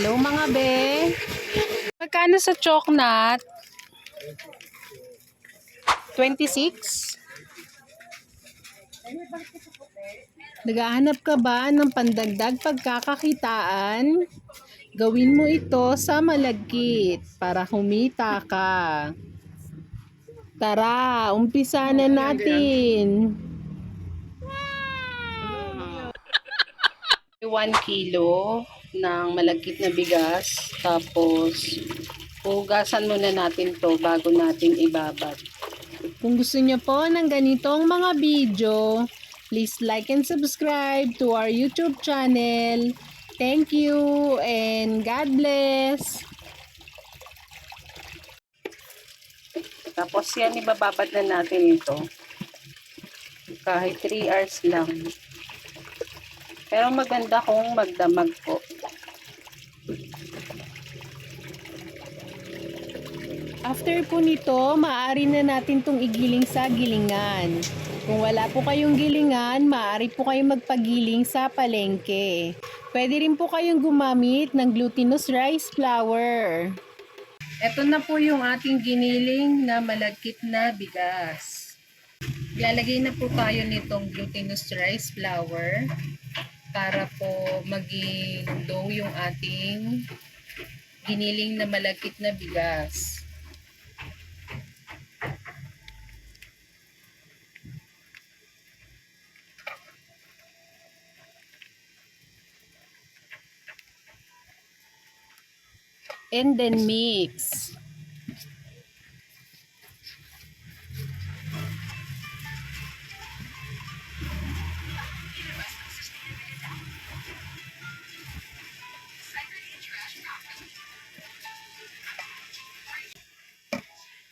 Hello mga be. Magkano sa choknat? 26? Naghahanap ka ba ng pandagdag pagkakakitaan? Gawin mo ito sa malagkit para kumita ka. Tara, umpisa na natin. 1 kilo ng malagkit na bigas. Tapos, hugasan muna natin to bago natin ibabad. Kung gusto niyo po ng ganitong mga video, please like and subscribe to our YouTube channel. Thank you and God bless. Tapos yan, ibababad na natin ito. Kahit 3 hours lang. Pero maganda kung magdamag po. After po nito, maaari na natin itong igiling sa gilingan. Kung wala po kayong gilingan, maaari po kayong magpagiling sa palengke. Pwede rin po kayong gumamit ng glutinous rice flour. Ito na po yung ating giniling na malagkit na bigas. Lalagay na po tayo nitong glutinous rice flour para po maging dough yung ating giniling na malagkit na bigas. And then mix.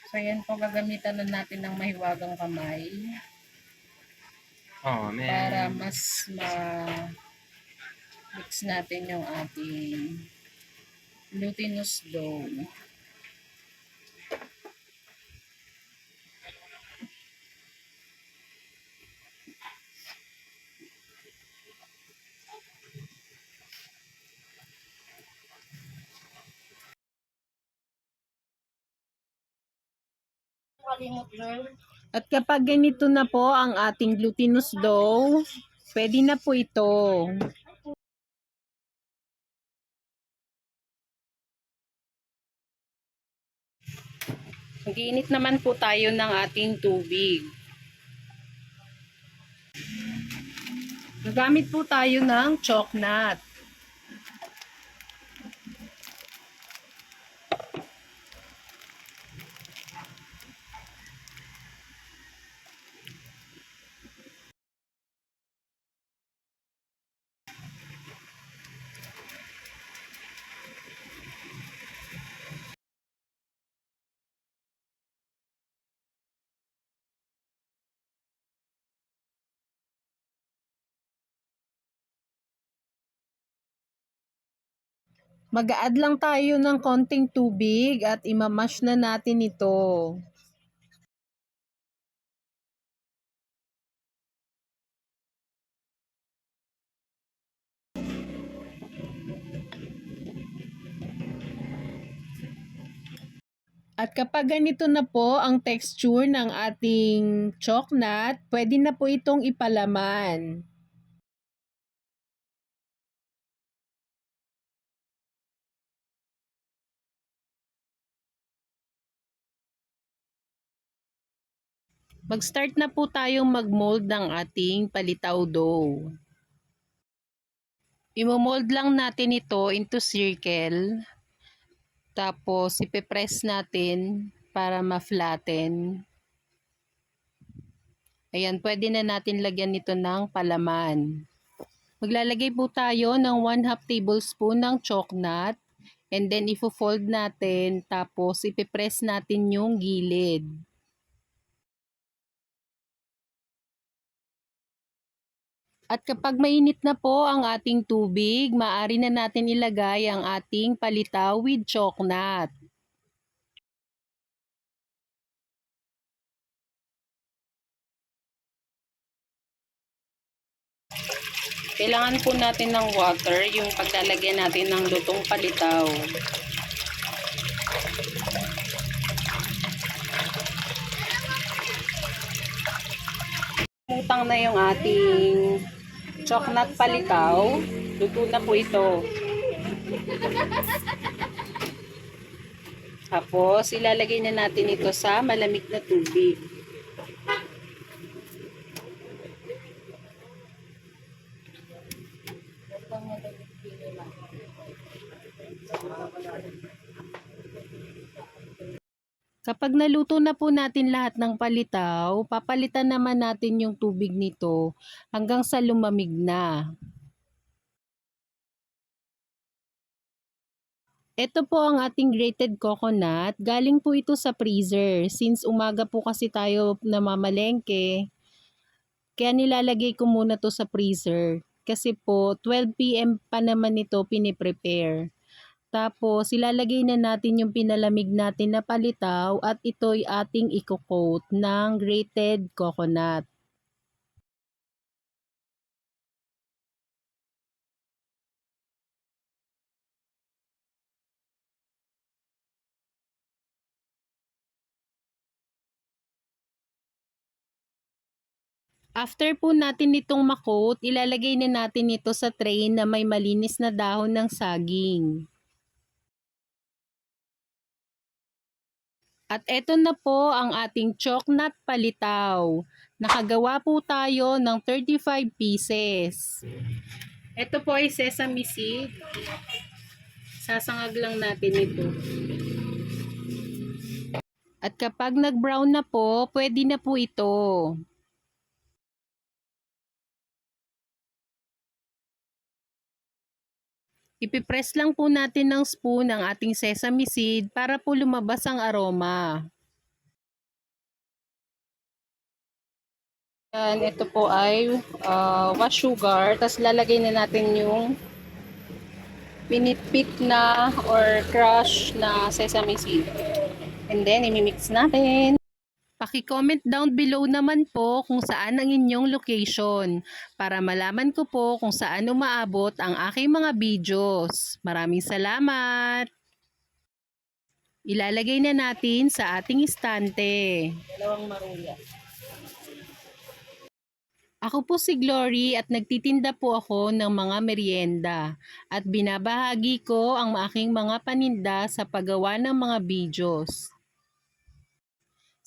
So, yan po gagamitan na natin ng mahiwagang kamay Oh, man. para mas ma-mix natin yung ating glutinous dough. At kapag ganito na po ang ating glutinous dough, pwede na po ito. Mag-iinit naman po tayo ng ating tubig. Gagamit po tayo ng choknat. Mag-add lang tayo ng konting tubig at imamash na natin ito. At kapag ganito na po ang texture ng ating choknat, pwede na po itong ipalaman. Mag-start na po tayong mag-mold ng ating palitaw dough. Imo-mold lang natin ito into circle. Tapos ipe-press natin para ma-flatten. Ayan, pwede na natin lagyan nito ng palaman. Maglalagay po tayo ng 1 half tablespoon ng choknat. And then ifo-fold natin. Tapos ipe-press natin yung gilid. At kapag mainit na po ang ating tubig, maaari na natin ilagay ang ating palitaw with choknat. Kailangan po natin ng water, yung paglalagyan natin ng lutong palitaw. Utang na yung ating chocolate palitaw. Luto na po ito. Tapos, ilalagay na natin ito sa malamig na tubig. Kapag naluto na po natin lahat ng palitaw, papalitan naman natin yung tubig nito hanggang sa lumamig na. Ito po ang ating grated coconut. Galing po ito sa freezer. Since umaga po kasi tayo namamalengke, kaya nilalagay ko muna to sa freezer. Kasi po, 12pm pa naman ito piniprepare. Tapos, ilalagay na natin yung pinalamig natin na palitaw at ito'y ating i-coat ng grated coconut. After po natin itong makot, ilalagay na natin ito sa tray na may malinis na dahon ng saging. At eto na po ang ating choknat palitaw. Nakagawa po tayo ng 35 pieces. Ito po ay sesame seed. Sasangag lang natin ito. At kapag nag-brown na po, pwede na po ito. Ipipress lang po natin ng spoon ang ating sesame seed para po lumabas ang aroma. Yan, ito po ay uh, wash sugar. Tapos lalagay na natin yung pinitpit na or crush na sesame seed. And then, imimix natin. Paki-comment down below naman po kung saan ang inyong location para malaman ko po kung saan umaabot ang aking mga videos. Maraming salamat! Ilalagay na natin sa ating istante. Dalawang maruya. Ako po si Glory at nagtitinda po ako ng mga merienda at binabahagi ko ang aking mga paninda sa paggawa ng mga videos.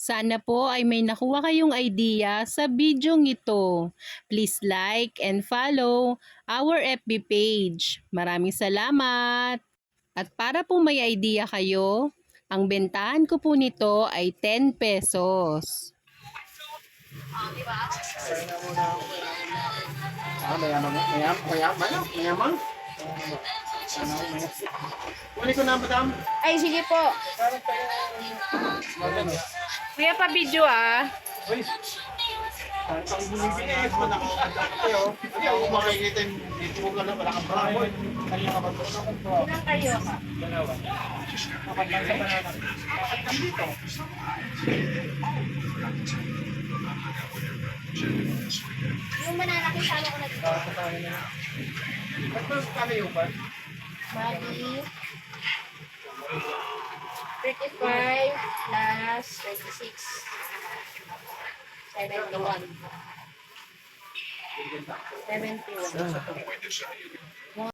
Sana po ay may nakuha kayong idea sa bidyong ito. Please like and follow our FB page. Maraming salamat! At para po may idea kayo, ang bentahan ko po nito ay 10 pesos. Ah, mayaman, mayaman, mayaman, mayaman. Uli ko na, madam. Ay, sige po. Magano. Kuya pa video ah. Uy. Ang kayo. Hindi ako makikita yung dito ko ka na, wala kang baboy. Kanina ka ba ito? Ilang kayo? Dalawa. Kapag lang sa banana. Dito. Yung mananaki sama ko na dito. Na. Ba't ba kami yung ba? Bali, 35 plus 26. 71. 71. Mga